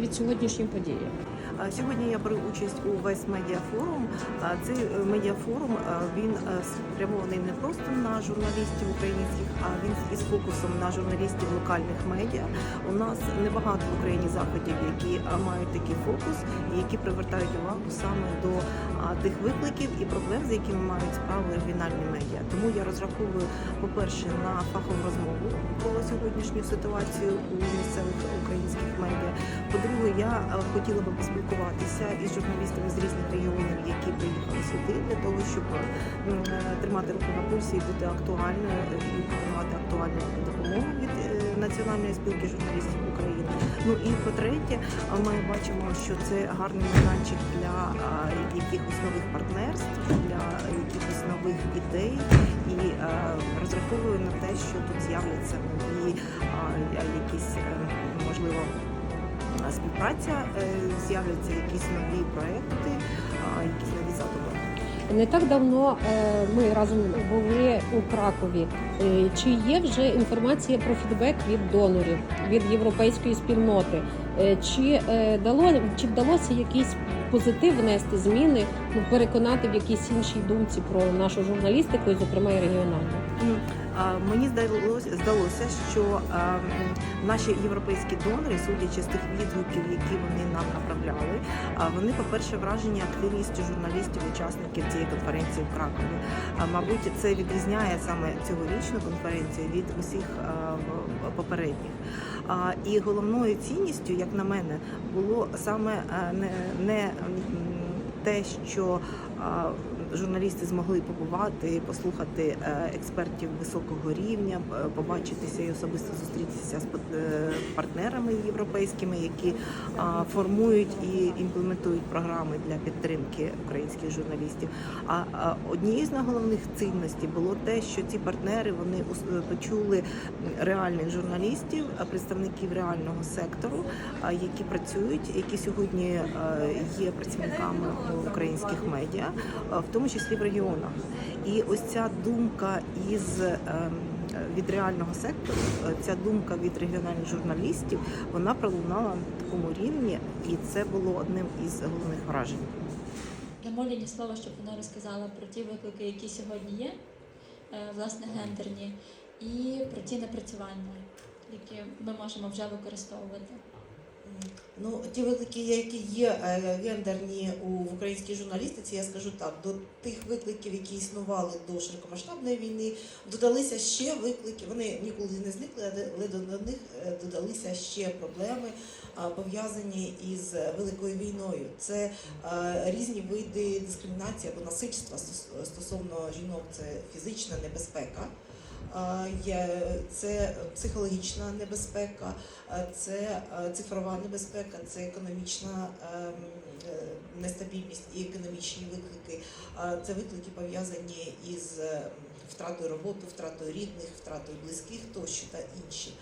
від сьогоднішньої події? Сьогодні я беру участь у весь медіафорум. Цей е, медіафорум він е, спрямований не просто на журналістів українських, а він із фокусом на журналістів локальних медіа. У нас небагато в Україні заходів, які мають такий фокус і які привертають увагу саме до тих викликів і проблем, з якими мають справу регіональні медіа. Тому я розраховую, по-перше, на фахову розмову про сьогоднішню ситуацію у місцевих я е, хотіла би поспілкуватися із журналістами з різних регіонів, які приїхали сюди для того, щоб е, тримати руку на пульсі і бути актуальною е, і отримати актуальну допомогу від е, Національної спілки журналістів України. Ну і по-третє, е, ми бачимо, що це гарний майданчик для е, якихось нових партнерств, для якихось нових ідей. І е, розраховую на те, що тут з'являться нові е, якісь е, е, співпраця, е, з'являться якісь нові проекти, якісь нові задуми. Не так давно е, ми разом були у Кракові. Е, Чи є вже інформація про фідбек від донорів від європейської спільноти? Чи дало чи вдалося якийсь позитив внести зміни, ну переконати в якійсь іншій думці про нашу журналістику, і зокрема і регіональну? Мені здалося, здалося, що наші європейські донори, судячи з тих відгуків, які вони нам направляли, вони, по-перше, вражені активністю журналістів, учасників цієї конференції в Кракові. Мабуть, це відрізняє саме цьогорічну конференцію від усіх попередніх. І головною цінністю, як на мене, було саме не, те, що журналісти змогли побувати, послухати е, експертів високого рівня, побачитися і особисто зустрітися з е, партнерами європейськими, які формують і імплементують програми для підтримки українських журналістів. А однією з найголовних цінностей було те, що ці партнери вони почули реальних журналістів, представників реального сектору, які працюють, які сьогодні е, є працівниками українських медіа, в тому числі в регіонах. І ось ця думка із ем, від реального сектору, е, ця думка від регіональних журналістів, вона пролунала на такому рівні, і це було одним із головних вражень. Дамо Ліні слово, щоб вона розказала про ті виклики, які сьогодні є, е, власне, гендерні, і про ті напрацювання, які ми можемо вже використовувати. Ну, ті виклики, які є е, гендерні у українській журналістиці, я скажу так, до тих викликів, які існували до широкомасштабної війни, додалися ще виклики. Вони ніколи не зникли, але до них е, додалися ще проблеми, пов'язані із великою війною. Це різні види дискримінації або насильства стосовно жінок, це фізична небезпека. Це психологічна небезпека, це цифрова небезпека, це економічна ем, е, нестабільність і економічні виклики. Це виклики пов'язані із е, втратою роботи, втратою рідних, втратою близьких тощо та інші.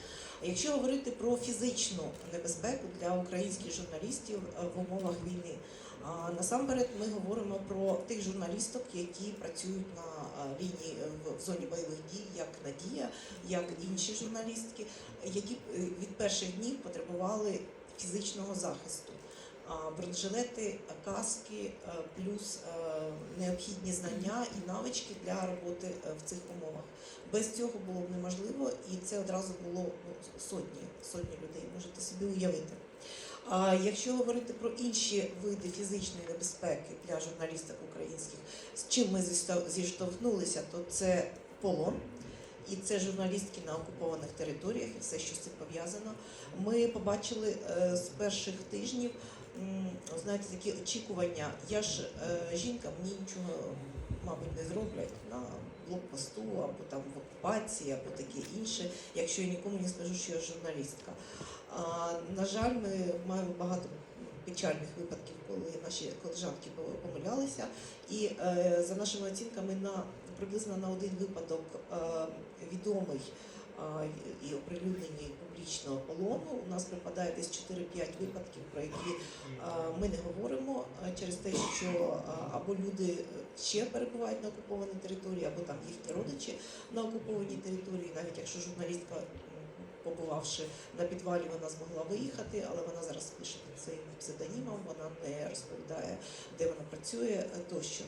Якщо говорити про фізичну небезпеку для українських журналістів е, в умовах війни, насамперед ми говоримо про тих журналісток, які працюють на лінії е, в- в зоні бойових дій, як Надія, як інші журналістки, які е, від перших днів потребували фізичного захисту. Бронежилети, каски, е, плюс е, необхідні знання і навички для роботи е, в цих умовах. Без цього було б неможливо, і це одразу було ну, сотні, сотні людей, можете собі уявити. А якщо говорити про інші види фізичної небезпеки для журналістів українських, з чим ми зіштовхнулися, то це полон. І це журналістки на окупованих територіях і все, що з цим пов'язано. Ми побачили е, з перших тижнів, знаєте, такі очікування. Я ж е, жінка, мені нічого, мабуть, не зроблять на блокпосту або там в окупації, або таке інше, якщо я нікому не скажу, що я журналістка. А, на жаль, ми маємо багато печальних випадків, коли наші колежанки помилялися. І е, за нашими оцінками, на приблизно на один випадок е, відомий і оприлюднений публічного полону. У нас припадає десь 4-5 випадків, про які ми не говоримо через те, що або люди ще перебувають на окупованій території, або там їхні родичі на окупованій території, навіть якщо журналістка побувавши на підвалі, вона змогла виїхати, але вона зараз пише під цим псевдонімом, вона не розповідає, де вона працює е, тощо.